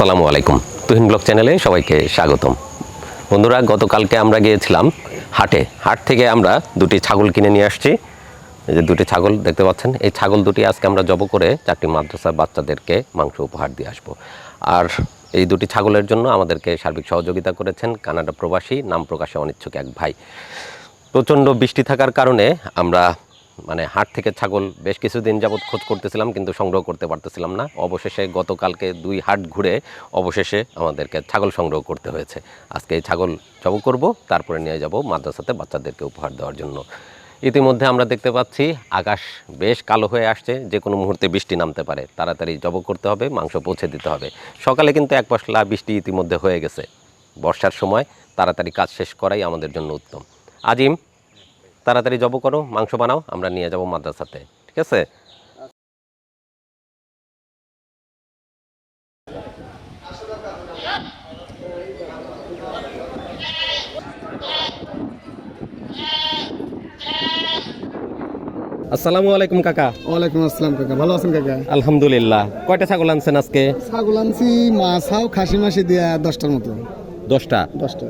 আসসালামু আলাইকুম। তুহিন ব্লগ চ্যানেলে সবাইকে স্বাগতম। বন্ধুরা, গতকালকে আমরা গিয়েছিলাম হাটে। হাট থেকে আমরা দুটি ছাগল কিনে নিয়ে আসছি। এই যে দুটি ছাগল দেখতে পাচ্ছেন, এই ছাগল দুটি আজকে আমরা জব করে চারটি মাদ্রাসার বাচ্চাদেরকে মাংস উপহার দিয়ে আসব। আর এই দুটি ছাগলের জন্য আমাদেরকে সার্বিক সহযোগিতা করেছেন কানাডা প্রবাসী, নাম প্রকাশে অনিচ্ছুক এক ভাই। প্রচণ্ড বৃষ্টি থাকার কারণে আমরা মানে হাট থেকে ছাগল বেশ কিছুদিন যাবৎ খোঁজ করতেছিলাম, কিন্তু সংগ্রহ করতে পারতেছিলাম না। অবশেষে গতকালকে দুই হাট ঘুরে অবশেষে আমাদেরকে ছাগল সংগ্রহ করতে হয়েছে। আজকে এই ছাগল জব করব, তারপরে নিয়ে যাব মাদ্রাসাতে বাচ্চাদেরকে উপহার দেওয়ার জন্য। ইতিমধ্যে আমরা দেখতে পাচ্ছি, আকাশ বেশ কালো হয়ে আসছে যে কোনো মুহূর্তে বৃষ্টি নামতে পারে। তাড়াতাড়ি জব করতে হবে, মাংস পৌঁছে দিতে হবে। সকালে কিন্তু এক পশলা বৃষ্টি ইতিমধ্যে হয়ে গেছে। বর্ষার সময় তাড়াতাড়ি কাজ শেষ করাই আমাদের জন্য উত্তম। আজিম তাড়াতাড়ি জব করো মাংস বানাও আমরা নিয়ে যাব মাদ্রাসাতে। ঠিক আছে? আসসালামু আলাইকুম কাকা। ওয়ালাইকুম আসসালাম কাকা। ভালো আছেন কাকা? আলহামদুলিল্লাহ। কয়টা ছাগল আনছেন আজকে? ছাগল আনছি মাছ হাও খাসি মাসি দিয়া দশটার মতো। দশটা? দশটা।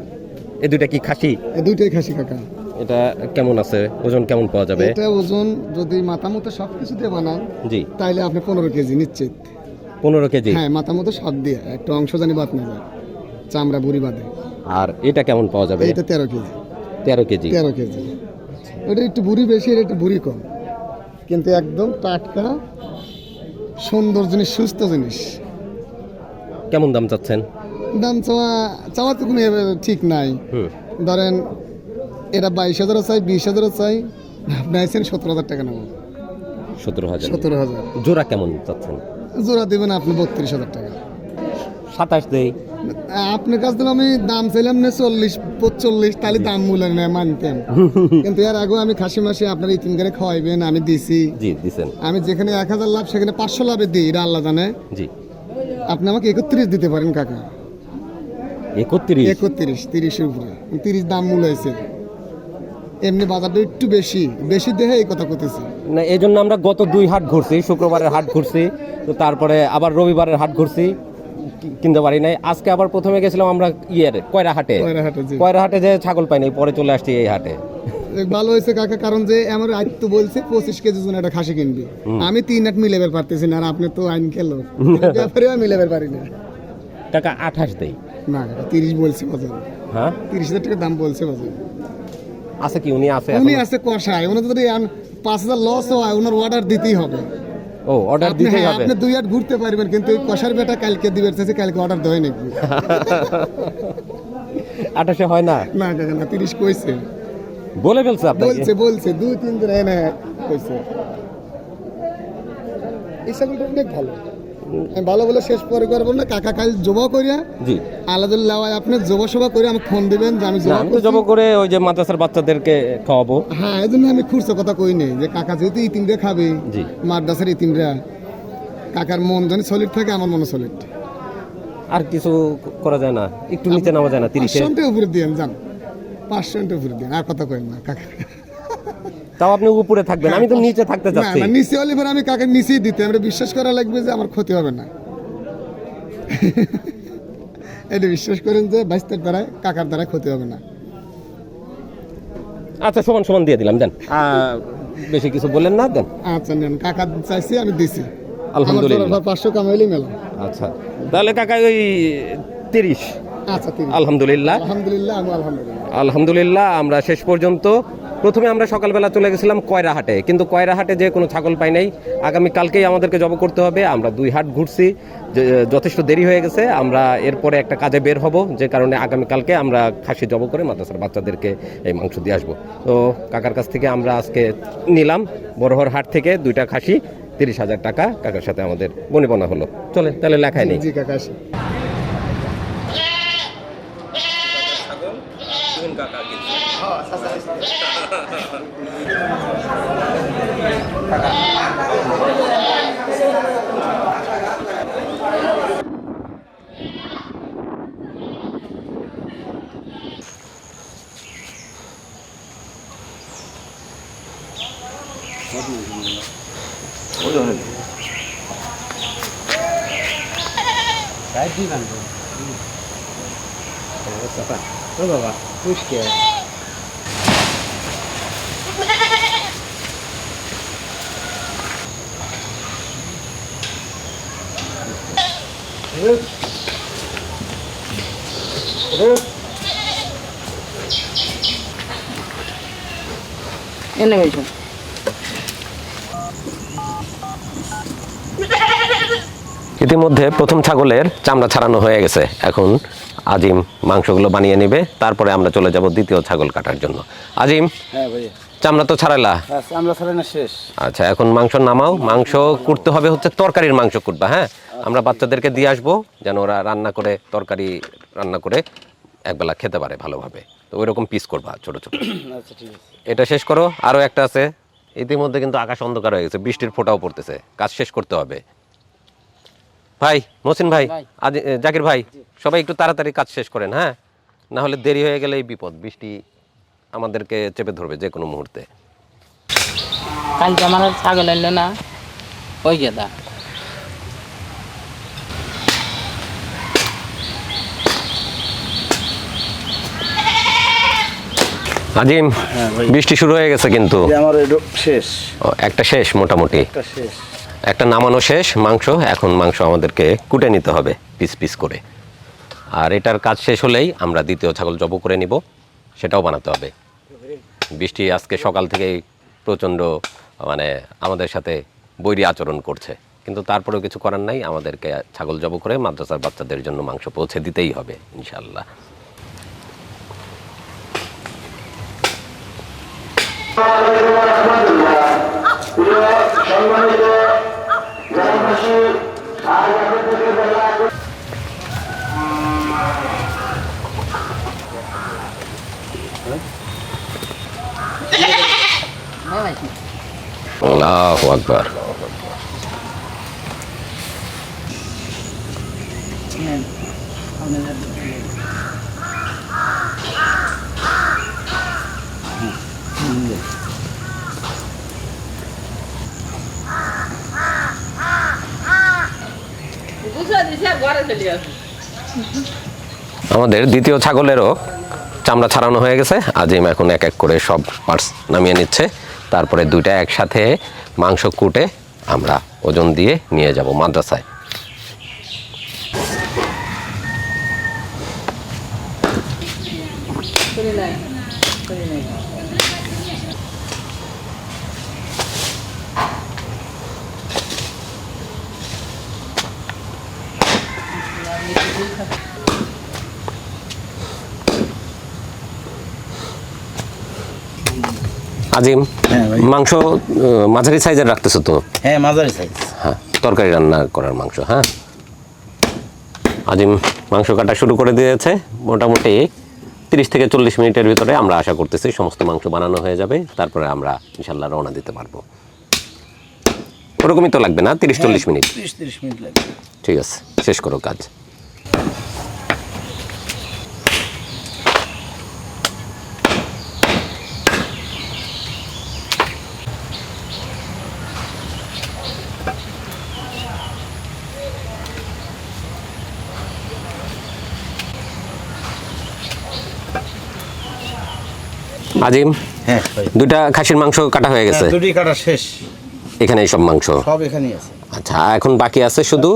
এই দুইটা কি খাসি? এই দুইটাই খাসি কাকা। এটা কেমন আছে? ওজন কেমন পাওয়া যাবে? এটা ওজন যদি মাথা মতো সব কিছু দিয়ে বানান জি। তাহলে আপনি পনেরো কেজি নিশ্চিত। পনেরো কেজি? হ্যাঁ মাথা মতো সব দিয়ে। একটা অংশ জানি বাদ না যায়। চামড়া বুড়ি বাদে। আর এটা কেমন পাওয়া যাবে? এটা তেরো কেজি। তেরো কেজি। তেরো কেজি। এটা একটু বুড়ি বেশি এটা একটু বুড়ি কম। কিন্তু একদম টাটকা সুন্দর জিনিস সুস্থ জিনিস। কেমন দাম চাচ্ছেন? দাম চাওয়া চাওয়া তো কোনো ঠিক নাই। ধরেন এটা বাইশ হাজারও চাই বিশ হাজারও চাই। আপনি সতেরো হাজার টাকা নেব। সতেরো হাজার। সতেরো হাজার। জোড়া কেমন চাচ্ছেন? জোড়া দেবেন আপনি বত্রিশ হাজার টাকা। সাতাশ দেই। আপনার কাছ থেকে আমি দাম চাইলাম না চল্লিশ পঁচল্লিশ তাহলে দাম মূল্য নেয় মানতেন কিন্তু এর আগেও আমি খাসি মাসি আপনার ইতিম করে খাওয়াইবেন আমি দিছি। জি দিছেন। আমি যেখানে এক হাজার লাভ সেখানে পাঁচশো লাভে দিই এটা আল্লাহ জানে। জি। আপনি আমাকে একত্রিশ দিতে পারেন কাকা। একত্রিশ? একত্রিশ তিরিশের উপরে। তিরিশ দাম মূল্য হয়েছে। এমনি বাজারটা একটু বেশি বেশি দেহে এই কথা করতেছি না এই জন্য আমরা গত দুই হাট ঘুরছি শুক্রবারের হাট ঘুরছি তো তারপরে আবার রবিবারের হাট ঘুরছি কিনতে পারি নাই। আজকে আবার প্রথমে গেছিলাম আমরা ইয়ের কয়রা হাটে। কয়রা হাটে যে ছাগল পাই নাই পরে চলে আসছি এই হাটে। ভালো হয়েছে কাকা কারণ যে আমার আইন তো বলছে পঁচিশ কেজি জন একটা খাসি কিনবি। আমি তিন আট মিলেবার পারতেছি না আর আপনি তো আইন খেলো। ব্যাপারে আমি মিলেবার পারি না। টাকা আঠাশ দেই। না তিরিশ বলছে বাজার। হ্যাঁ? তিরিশ হাজার টাকা দাম বলছে বাজার। আছে কি? উনি আছে উনি আছে কষায় উনি যদি পাঁচ হাজার লস হয় ওনার অর্ডার দিতেই হবে। ও অর্ডার দিতে হ্যাঁ, হবে। আপনি দুই হাট ঘুরতে পারবেন কিন্তু এই কষার বেটা কালকে দিবে চাইছে কালকে অর্ডার দেয় নাকি আঠাশে হয় না? না কাকা না তিরিশ কইছে। বলে ফেলছে আপনাকে? বলছে বলছে দুই তিন দিন এনে কইছে। এই ছাগলটা অনেক ভালো। ভালো বলে শেষ পরে করব না। কাকা কাল জবা করিয়া জি। আলাদুল্লাহ আপনি জবা সভা করে আমাকে ফোন দিবেন যে আমি জবা আমি তো করছি। করে ওই যে মাদ্রাসার বাচ্চাদেরকে খাওয়াবো। হ্যাঁ এই জন্য আমি খুরসো কথা কই নেই যে কাকা যেহেতু ইতিমরা খাবে জি। মাদ্রাসার ইতিমরা কাকার মন জানি সলিড থাকে আমার মনে সলিড আর কিছু করা যায় না একটু নিচে নামা যায় না তিরিশে। উপরে দিয়েন যান পাঁচশোটা উপরে দিয়েন আর কথা কই না কাকা। তাও আপনি উপরে থাকবেন আমি তো নিচে থাকতে চাচ্ছি। না নিচে হলে এবার আমি কাকে নিচেই দিতে আমরা বিশ্বাস করা লাগবে যে আমার ক্ষতি হবে না। এটা বিশ্বাস করেন যে বাইস্তার দ্বারা কাকার দ্বারা ক্ষতি হবে না। আচ্ছা সমান সমান দিয়ে দিলাম দেন। বেশি কিছু বললেন না দেন। আচ্ছা নেন কাকা চাইছি আমি দিছি। আলহামদুলিল্লাহ। পাঁচশো কামাইলেই মেলা। আচ্ছা তাহলে কাকা ওই তিরিশ। আচ্ছা আলহামদুলিল্লাহ। আলহামদুলিল্লাহ আলহামদুলিল্লাহ। আলহামদুলিল্লাহ আমরা শেষ পর্যন্ত প্রথমে আমরা সকালবেলা চলে গেছিলাম কয়রা হাটে কিন্তু কয়রাহাটে যে কোনো ছাগল পাই নাই। আগামী কালকেই আমাদেরকে জব করতে হবে আমরা দুই হাট ঘুরছি যথেষ্ট দেরি হয়ে গেছে আমরা এরপরে একটা কাজে বের হব যে কারণে আগামী কালকে আমরা খাসি জব করে মাদ্রাসার বাচ্চাদেরকে এই মাংস দিয়ে আসব। তো কাকার কাছ থেকে আমরা আজকে নিলাম বড়হর হাট থেকে দুইটা খাসি তিরিশ হাজার টাকা কাকার সাথে আমাদের বনিবনা হলো। চলে তাহলে লেখায় নেই। জি কাকা আসি ও বাবা পুষ্কে এনে গেছো ইতিমধ্যে প্রথম ছাগলের চামড়া ছাড়ানো হয়ে গেছে। এখন আজিম মাংসগুলো বানিয়ে নেবে তারপরে আমরা চলে যাব দ্বিতীয় ছাগল কাটার জন্য। আজিম হ্যাঁ চামড়া তো ছাড়ালা আচ্ছা আমরা শেষ। আচ্ছা এখন মাংস নামাও। মাংস কুটতে হবে হচ্ছে তরকারির মাংস কুটবা হ্যাঁ? আমরা বাচ্চাদেরকে দিয়ে আসব যেন ওরা রান্না করে তরকারি রান্না করে একবেলা খেতে পারে ভালোভাবে। তো ওই রকম পিস করবা ছোট ছোট। আচ্ছা এটা শেষ করো। আরও একটা আছে। ইতিমধ্যে কিন্তু আকাশ অন্ধকার হয়ে গেছে বৃষ্টির ফোঁটাও পড়তেছে। কাজ শেষ করতে হবে। ভাই মহসিন ভাই। আজ জাকির ভাই সবাই একটু তাড়াতাড়ি কাজ শেষ করেন হ্যাঁ? না হলে দেরি হয়ে গেলেই বিপদ বৃষ্টি আমাদেরকে চেপে ধরবে যে কোনো মুহূর্তে। কালকে আমার ছাগল এলো না। ওই গেদা আজিম হ্যাঁ, বৃষ্টি শুরু হয়ে গেছে কিন্তু। আমার এটা শেষ। একটা শেষ মোটামুটি। একটা শেষ। একটা নামানো শেষ, মাংস, এখন মাংস আমাদেরকে কুটে নিতে হবে পিস পিস করে। আর এটার কাজ শেষ হলেই আমরা দ্বিতীয় ছাগল জব করে নিব, সেটাও বানাতে হবে। বৃষ্টি আজকে সকাল থেকেই প্রচণ্ড মানে আমাদের সাথে বৈরী আচরণ করছে। কিন্তু তারপরেও কিছু করার নাই, আমাদেরকে ছাগল জব করে মাদ্রাসার বাচ্চাদের জন্য মাংস পৌঁছে দিতেই হবে ইনশাল্লাহ আল্লাহু আকবার। আমাদের দ্বিতীয় ছাগলেরও চামড়া ছাড়ানো হয়ে গেছে। আজিম এখন এক এক করে সব পার্টস নামিয়ে নিচ্ছে। তারপরে দুইটা একসাথে মাংস কুটে আমরা ওজন দিয়ে নিয়ে যাব মাদ্রাসায়। আজিম হ্যাঁ মাংস মাঝারি সাইজের রাখতেছো তো? হ্যাঁ মাঝারি সাইজ হ্যাঁ তরকারি রান্না করার মাংস হ্যাঁ? আজিম মাংস কাটা শুরু করে দিয়েছে। মোটামুটি তিরিশ থেকে চল্লিশ মিনিটের ভিতরে আমরা আশা করতেছি সমস্ত মাংস বানানো হয়ে যাবে। তারপরে আমরা ইনশাল্লাহ রওনা দিতে পারব। ওরকমই তো লাগবে না? তিরিশ চল্লিশ মিনিট। তিরিশ মিনিট লাগবে। ঠিক আছে শেষ করো কাজ। আজিম হ্যাঁ দুইটা খাসির মাংস কাটা হয়ে গেছে? হ্যাঁ, দুটি কাটা শেষ। এখানে সব মাংস? সব এখানেই আছে। আচ্ছা এখন বাকি আছে শুধু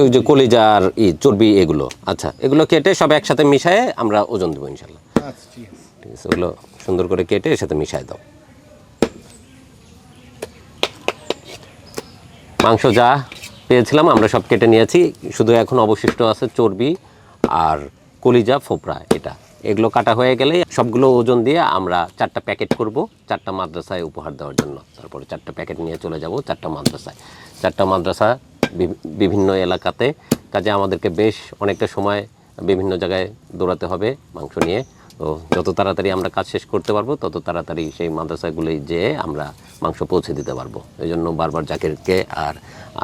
ওই যে কলিজা আর ই চর্বি এগুলো। আচ্ছা এগুলো কেটে সব একসাথে মিশায়ে আমরা ওজন দেবো ইনশাল্লাহ আচ্ছা ঠিক আছে। ঠিক আছে ওগুলো সুন্দর করে কেটে এর সাথে মিশাই দাও। মাংস যা পেয়েছিলাম আমরা সব কেটে নিয়েছি। শুধু এখন অবশিষ্ট আছে চর্বি আর কলিজা ফোপরা এটা। এগুলো কাটা হয়ে গেলে সবগুলো ওজন দিয়ে আমরা চারটা প্যাকেট করব, চারটা মাদ্রাসায় উপহার দেওয়ার জন্য। তারপরে চারটা প্যাকেট নিয়ে চলে যাব চারটা মাদ্রাসায়। চারটা মাদ্রাসা বিভিন্ন এলাকাতে। কাজে আমাদেরকে বেশ অনেকটা সময় বিভিন্ন জায়গায় দৌড়াতে হবে মাংস নিয়ে। তো যত তাড়াতাড়ি আমরা কাজ শেষ করতে পারব, তত তাড়াতাড়ি সেই মাদ্রাসাগুলি যেয়ে আমরা মাংস পৌঁছে দিতে পারব। এই জন্য বারবার জাকিরকে আর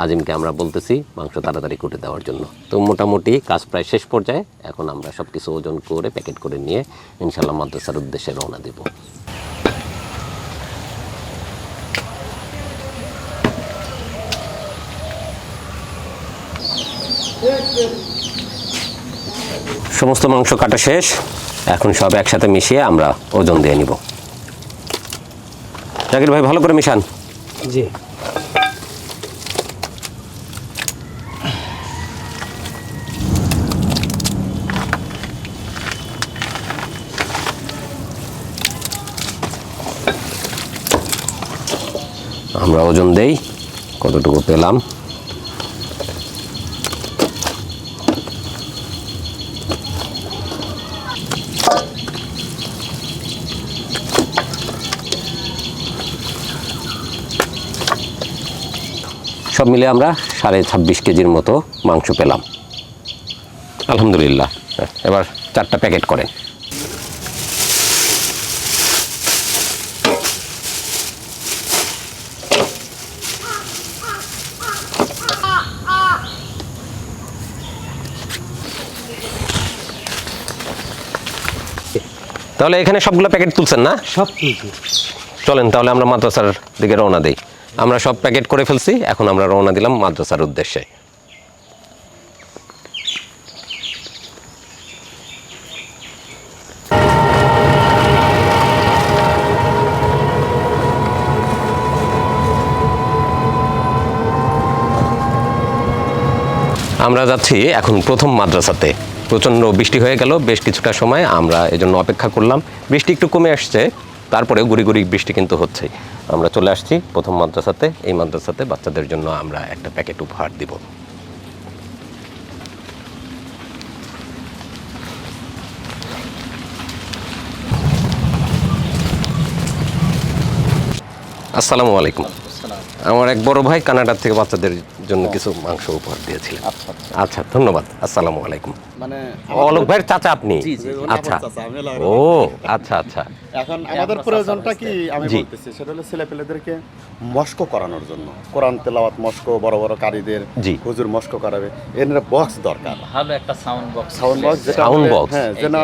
আজিমকে আমরা বলতেছি, মাংস তাড়াতাড়ি কুটে দেওয়ার জন্য। তো মোটামুটি কাজ প্রায় শেষ পর্যায়ে, এখন আমরা সব কিছু ওজন করে, প্যাকেট করে নিয়ে ইনশাল্লাহ মাদ্রাসার উদ্দেশ্যে রওনা দেব। সমস্ত মাংস কাটা শেষ। এখন সব একসাথে মিশিয়ে আমরা ওজন দিয়ে নিব। জাকির ভাই ভালো করে মিশান। জি। আমরা ওজন দেই কতটুকু পেলাম? সব মিলে আমরা সাড়ে ছাব্বিশ কেজির মতো মাংস পেলাম। আলহামদুলিল্লাহ। এবার চারটা প্যাকেট করেন। তাহলে এখানে সবগুলো প্যাকেট তুলছেন না? সব তুলছি। চলেন তাহলে আমরা মাদ্রাসার দিকে রওনা দিই। আমরা সব প্যাকেট করে ফেলছি, এখন আমরা রওনা দিলাম মাদ্রাসার উদ্দেশ্যে। আমরা যাচ্ছি এখন প্রথম মাদ্রাসাতে। প্রচণ্ড বৃষ্টি হয়ে গেল, বেশ কিছুটা সময় আমরা এজন্য অপেক্ষা করলাম। বৃষ্টি একটু কমে আসছে তারপরে গুড়ি গুড়ি বৃষ্টি কিন্তু হচ্ছে আমরা চলে আসছি প্রথম মাদ্রাসাতে। এই মাদ্রাসাতে বাচ্চাদের জন্য আমরা একটা প্যাকেট উপহার দিব। আসসালামু আলাইকুম। আমার এক বড় ভাই কানাডার থেকে বাচ্চাদের জন্য কিছু মাংস উপহার দিয়েছিলেন। আচ্ছা আচ্ছা। আচ্ছা ধন্যবাদ। আসসালামু আলাইকুম। মানে অলোক ভাইয়ের চাচা আপনি? আচ্ছা। ও আচ্ছা আচ্ছা। এখন আমাদের প্রয়োজনটা কি আমি বলতেছি সেটা হলো ছেলে পেলেদেরকে মস্ক করানোর জন্য। কোরআন তেলাওয়াত মস্ক বড় বড় কারীদের জি। হুজুর মস্ক করাবে। এর বক্স দরকার। ভালো একটা সাউন্ড বক্স সাউন্ড বক্স যেটা? হ্যাঁ যেন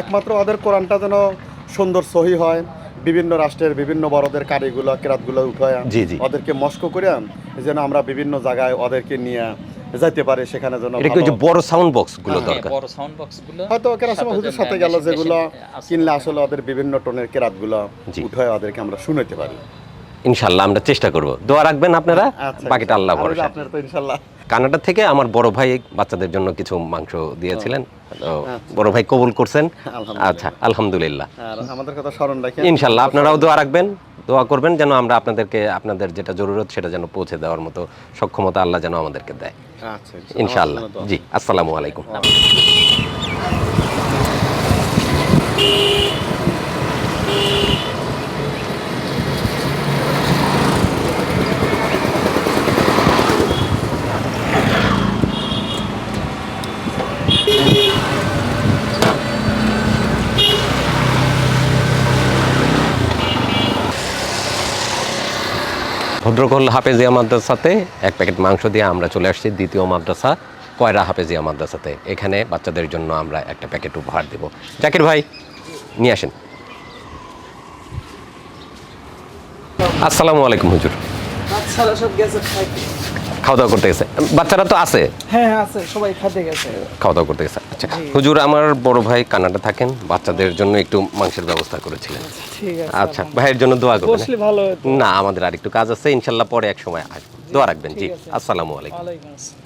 একমাত্র ওদের কোরআনটা যেন সুন্দর সহি হয়। বিভিন্ন রাষ্ট্রের বিভিন্ন বড়দের কারিগুলো কেরাতগুলো উঠায় জি, জি। ওদেরকে মস্ক করে যেন আমরা বিভিন্ন জায়গায় ওদেরকে নিয়ে যাইতে পারে সেখানে যেন এটা কি বড় সাউন্ড বক্সগুলো হ্যাঁ, দরকার? বড় সাউন্ড বক্সগুলো হয়তো কেরাত সময় হুজুর সাথে গেল যেগুলো কিনলে আসলে ওদের বিভিন্ন টোনের কেরাতগুলো গুলো উঠায় ওদেরকে আমরা শুনাইতে পারি। ইনশাল্লাহ আমরা চেষ্টা করব। দোয়া রাখবেন আপনারা আচ্ছা, বাকিটা আল্লাহ ভরসা। ইনশাল্লাহ। কানাডা থেকে আমার বড় ভাই বাচ্চাদের জন্য কিছু মাংস দিয়েছিলেন। বড় ভাই কবুল করছেন। আচ্ছা আলহামদুলিল্লাহ। আমাদের কথা স্মরণ রাখেন। ইনশাল্লাহ আপনারাও দোয়া রাখবেন দোয়া করবেন যেন আমরা আপনাদেরকে আপনাদের যেটা জরুরত সেটা যেন পৌঁছে দেওয়ার মতো সক্ষমতা আল্লাহ যেন আমাদেরকে দেয়। আচ্ছা ইনশাআল্লাহ আমার জন্য দোয়া। জি আলাইকুম হাফেজিয়া মাদ্রাসাতে এক প্যাকেট মাংস দিয়ে আমরা চলে আসছি দ্বিতীয় মাদ্রাসা কয়রা হাফেজিয়া মাদ্রাসাতে। এখানে বাচ্চাদের জন্য আমরা একটা প্যাকেট উপহার দেব। জাকির ভাই, নিয়ে আসেন। আসসালামু আলাইকুম হুজুর। খাওয়া দাওয়া করতে গেছে। বাচ্চারা তো আছে। হ্যাঁ হ্যাঁ আছে সবাই খাইতে গেছে। খাওয়া দাওয়া করতে গেছে। আচ্ছা হুজুর আমার বড় ভাই কানাডা থাকেন বাচ্চাদের জন্য একটু মাংসের ব্যবস্থা করেছিলেন। আচ্ছা ভাইয়ের জন্য দোয়া করবেন বসলে ভালো হতো। না আমাদের আর একটু কাজ আছে ইনশাল্লাহ পরে এক সময় আসব। দোয়া রাখবেন জি। আসসালামু আলাইকুম। ওয়ালাইকুম আসসালাম।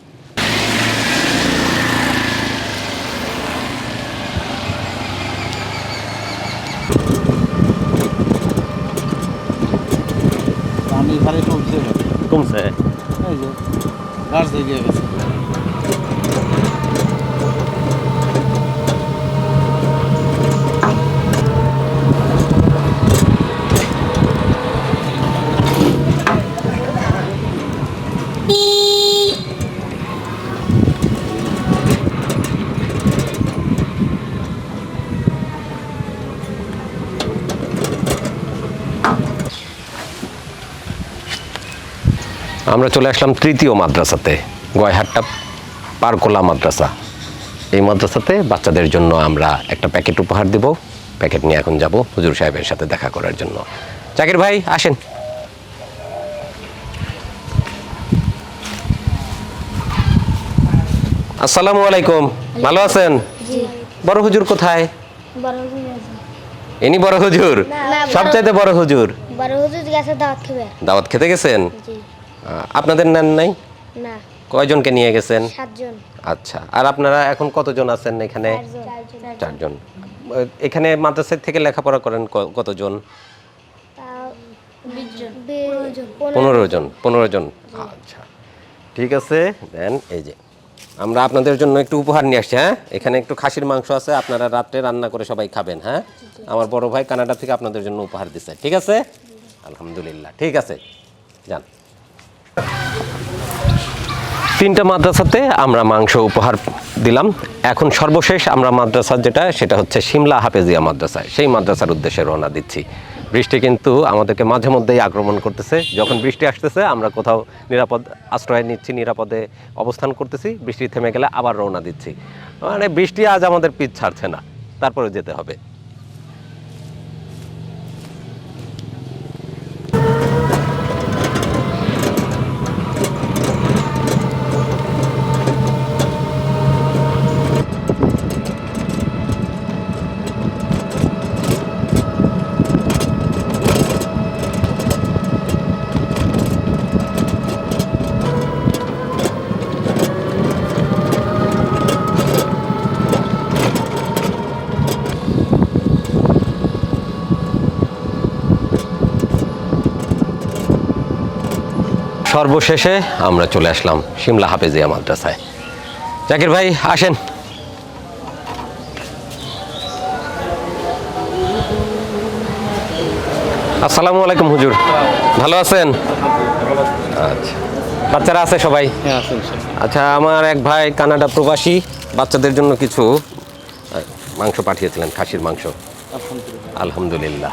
কমছে? গাছ দিয়ে আমরা চলে আসলাম তৃতীয় মাদ্রাসাতে। গয়হাট্টা পারকোলা মাদ্রাসা। এই মাদ্রাসাতে বাচ্চাদের জন্য আমরা একটা প্যাকেট উপহার দেব। প্যাকেট নিয়ে এখন যাব হুজুর সাহেবের সাথে দেখা করার জন্য। জাকির ভাই আসেন। আসসালামু আলাইকুম। ভালো আছেন? বড় হুজুর কোথায়? ইনি বড় হুজুর? সবচাইতে বড় হুজুর? বড় হুজুর গেছে দাওয়াত খেতে। গেছেন? আপনাদের নেন নাই? না। কয়জনকে নিয়ে গেছেন? সাতজন। আচ্ছা আর আপনারা এখন কতজন আছেন এখানে? চারজন। এখানে মাদ্রাসা থেকে লেখাপড়া করেন কতজন? পনেরো জন পনেরো জন আচ্ছা ঠিক আছে দেন এই যে। আমরা আপনাদের জন্য একটু উপহার নিয়ে আসছি হ্যাঁ? এখানে একটু খাসির মাংস আছে আপনারা রাত্রে রান্না করে সবাই খাবেন হ্যাঁ? আমার বড় ভাই কানাডা থেকে আপনাদের জন্য উপহার দিচ্ছে ঠিক আছে? আলহামদুলিল্লাহ ঠিক আছে যান। তিনটা মাদ্রাসাতে আমরা মাংস উপহার দিলাম। এখন সর্বশেষ আমরা মাদ্রাসা যেটা, সেটা হচ্ছে সিমলা হাফেজিয়া মাদ্রাসায় সেই মাদ্রাসার উদ্দেশ্যে রওনা দিচ্ছি। বৃষ্টি কিন্তু আমাদেরকে মাঝে মধ্যেই আক্রমণ করতেছে। যখন বৃষ্টি আসতেছে, আমরা কোথাও নিরাপদ আশ্রয় নিচ্ছি, নিরাপদে অবস্থান করতেছি। বৃষ্টি থেমে গেলে আবার রওনা দিচ্ছি। মানে বৃষ্টি আজ আমাদের পিছ ছাড়ছে না। তারপরে যেতে হবে। সর্বশেষে আমরা চলে আসলাম সিমলা হাফেজিয়া মাদ্রাসায়। জাকির ভাই আসেন। আসসালামু আলাইকুম হুজুর। ভালো আছেন? আচ্ছা। বাচ্চারা আছে সবাই? হ্যাঁ আচ্ছা আমার এক ভাই কানাডা প্রবাসী বাচ্চাদের জন্য কিছু মাংস পাঠিয়েছিলেন খাসির মাংস। আলহামদুলিল্লাহ।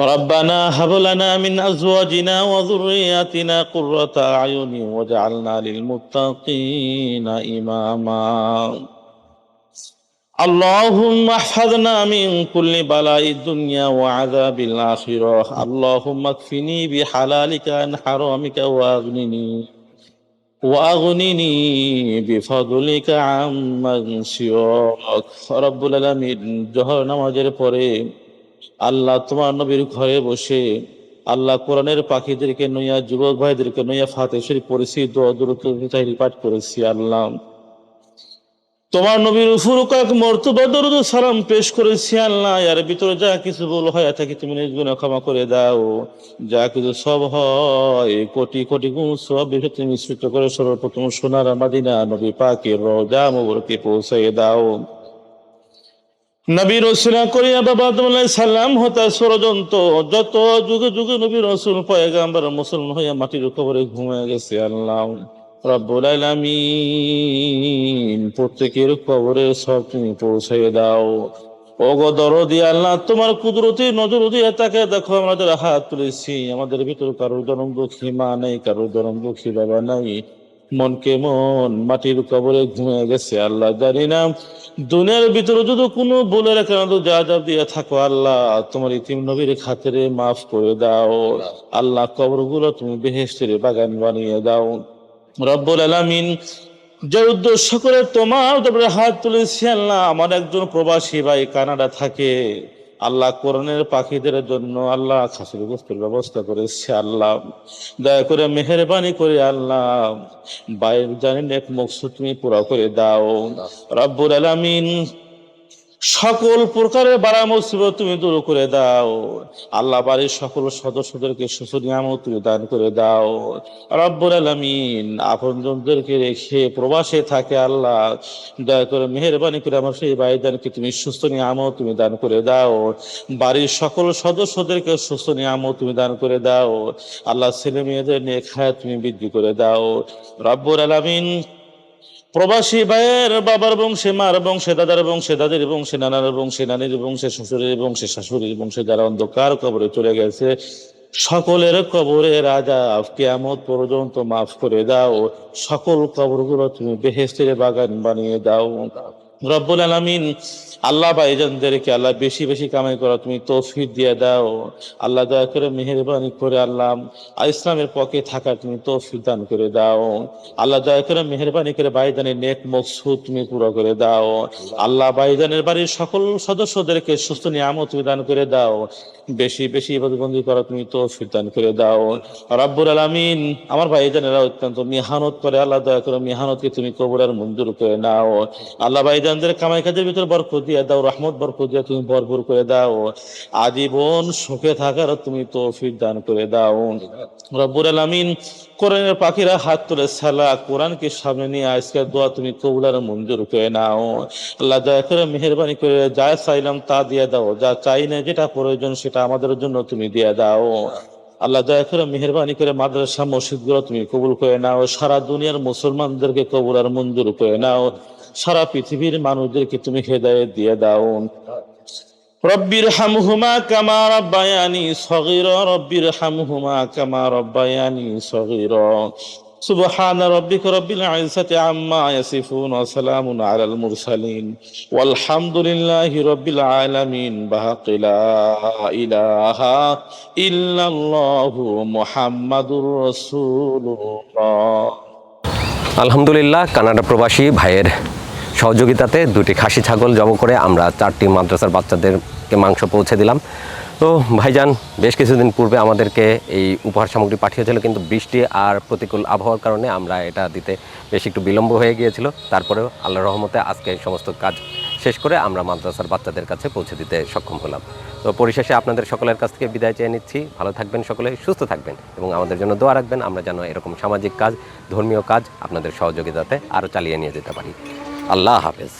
ربنا هب لنا من أزواجنا وذرياتنا قرة أعين واجعلنا للمتقين إماما اللهم احفظنا من كل بلاء الدنيا وعذاب الآخرة اللهم اكفني بحلالك عن حرامك وأغنني وأغنني بفضلك عمن سواك رب العالمين জহর নামাজের পরে আল্লাহ তোমার নবীর ঘরে বসে আল্লাহ কোরআনের পাখিদেরকে নইয়া, যুবক ভাইদেরকে নইয়া ফাতে শরীফ পড়েছি, দোয়া পাঠ করেছি, আল্লাহ। তোমার নবীর উপর কয়েক মর্তবা, দরুদ সালাম পেশ করেছি, আল্লাহ। এর ভিতরে যা কিছু ভুল হয় থাকে তুমি নিজ গুণে ক্ষমা করে দাও? যা কিছু সব হয়, কোটি কোটি গুণ সব বিষয় তুমি মিশ্রিত করে সর্বপ্রথম সোনার মাদিনা নবী পাকের রোজা মোবরকে পৌঁছে দাও। নবী রসুলা করিয়া বাবা তোমার সালাম হতা ষড়যন্ত্র, যত যুগে যুগে নবী রসুল পয়গাম্বার মুসলমান হইয়া মাটির কবরে ঘুমিয়ে গেছে, আল্লাহ রব্বুল আলামিন প্রত্যেকের কবরে সব তুমি পৌঁছে দাও। ওগো দরদি, আল্লাহ তোমার কুদরতি নজর দিয়ে তাকে দেখো আমাদের হাত তুলেছি, আমাদের ভিতর কারোর জনম দুঃখী মা নেই, কারোর জনম দুঃখী বাবা নাই। মন, মাটির কবরে ঘুমিয়ে গেছে আল্লাহ, জানি না। দুনিয়ার ভিতরে যদি কোনো বলে কেন যা যা দিয়ে থাকো আল্লাহ, তোমার ইতিম নবীর খাতিরে মাফ করে দাও। আল্লাহ কবরগুলো তুমি বেহেস্তের বাগান বানিয়ে দাও। রব্বুল আলামিন যে উদ্দেশ্য করে তোমার তারপরে হাত তুলেছি আল্লাহ, আমার একজন প্রবাসী ভাই কানাডা থাকে। আল্লাহ কোরআনের পাখিদের জন্য আল্লাহ খাসির গোস্তের ব্যবস্থা করেছে আল্লাহ দয়া করে মেহরবানি করে আল্লাহ বাইর জানেন এক মকসুদ তুমি পুরা করে দাও। রব্বুল আলামিন সকল প্রকারের বাড়া মুসিবত তুমি দূর করে দাও। আল্লাহ বাড়ির সকল সদস্যদেরকে সুস্থ নিয়ামত তুমি দান করে দাও। রব্বুল আলামিন আপনজনদেরকে রেখে প্রবাসে থাকে আল্লাহ। দয়া করে মেহরবানি করে আমার সেই ভাইদানকে তুমি সুস্থ নিয়ামত তুমি দান করে দাও। বাড়ির সকল সদস্যদেরকে সুস্থ নিয়ামত তুমি দান করে দাও। আল্লাহ ছেলে মেয়েদের নিয়ে খায় তুমি বৃদ্ধি করে দাও। রব্বুল আলামিন প্রবাসী ভাইয়ের বাবার বংশে, মার বংশে, দাদার বংশে, দাদির বংশে, নানার বংশে, নানির বংশে, শ্বশুরের বংশে, শাশুড়ির বংশে, যারা অন্ধকার কবরে চলে গেছে। সকলের কবরে রাজা, কেয়ামত পর্যন্ত মাফ করে দাও। সকল কবরগুলো তুমি বেহেস্তের বাগান বানিয়ে দাও। রব্বুল আলামিন আল্লাহ ভাইজানদেরকে আল্লাহ বেশি বেশি কামাই করা তুমি তৌফিক দিয়ে দাও। আল্লাহ দয়া করে মেহেরবানি করে আল্লাহ ইসলামের পক্ষে থাকা তুমি তৌফিক দান করে দাও। আল্লাহ দয়া করে মেহেরবানি করে ভাইজানের নেক মকসুদ তুমি পুরো করে দাও। আল্লাহ ভাইজানের বাড়ির সকল সদস্যদেরকে সুস্থ নিয়ামত তুমি দান করে দাও। বেশি বেশি ইবাদতবন্দি করা তুমি তৌফিক দান করে দাও। রাব্বুল আলামিন আমার ভাইজানেরা অত্যন্ত মেহানত করে আল্লাহ দয়া করে মেহানতকে তুমি কবরের মঞ্জুর করে নাও। আল্লাহ ভাইজানদের কামাই কাজের ভিতরে বরকত দিয়ে দাও, রহমত, বরকত দিয়ে তুমি ভরপুর করে দাও। আজীবন সুখে থাকার তুমি তৌফিক দান করে দাও। রব্বুল আলামিন কোরআনের পাখিরা হাত তুলে সালা কোরআনকে সামনে নিয়ে আজকে দোয়া তুমি কবুলার মঞ্জুর করে নাও। আল্লাহ দয়া করে মেহরবানি করে যা চাইলাম তা দিয়ে দাও, যা চাই না যেটা প্রয়োজন সেটা আমাদের জন্য তুমি দিয়ে দাও। আল্লাহ দয়া করে মেহরবানি করে মাদ্রাসা মসজিদগুলো তুমি কবুল করে নাও। সারা দুনিয়ার মুসলমানদেরকে কবুল আর মঞ্জুর করে নাও। সারা পৃথিবীর মানুষদেরকে তুমি হেদায় দিয়ে দাও। রব্বির হামহুমা কামা রব্বায়ানি সগির। রব্বির হামহুমা কামা রব্বায়ানি সগীরা। سبحان ربك رب العزة عما يصفون وسلام على المرسلين والحمد لله رب العالمين بحق لا إله إلا الله محمد رسول الله আলহামদুলিল্লাহ কানাডা প্রবাসী ভাইয়ের সহযোগিতাতে দুটি খাসি ছাগল জব করে আমরা চারটি মাদ্রাসার বাচ্চাদেরকে মাংস পৌঁছে দিলাম তো ভাইজান, বেশ কিছুদিন পূর্বে আমাদেরকে এই উপহার সামগ্রী পাঠিয়েছিল, কিন্তু বৃষ্টি আর প্রতিকূল আবহাওয়ার কারণে আমরা এটা দিতে বেশ একটু বিলম্ব হয়ে গিয়েছিল। তারপরেও আল্লাহ রহমতে আজকে সমস্ত কাজ শেষ করে আমরা মাদ্রাসার বাচ্চাদের কাছে পৌঁছে দিতে সক্ষম হলাম। তো পরিশেষে আপনাদের সকলের কাছ থেকে বিদায় চেয়ে নিচ্ছি। ভালো থাকবেন সকলে, সুস্থ থাকবেন এবং আমাদের জন্য দোয়া রাখবেন। আমরা যেন এরকম সামাজিক কাজ, ধর্মীয় কাজ আপনাদের সহযোগিতাতে আরও চালিয়ে নিয়ে যেতে পারি। আল্লাহ হাফেজ।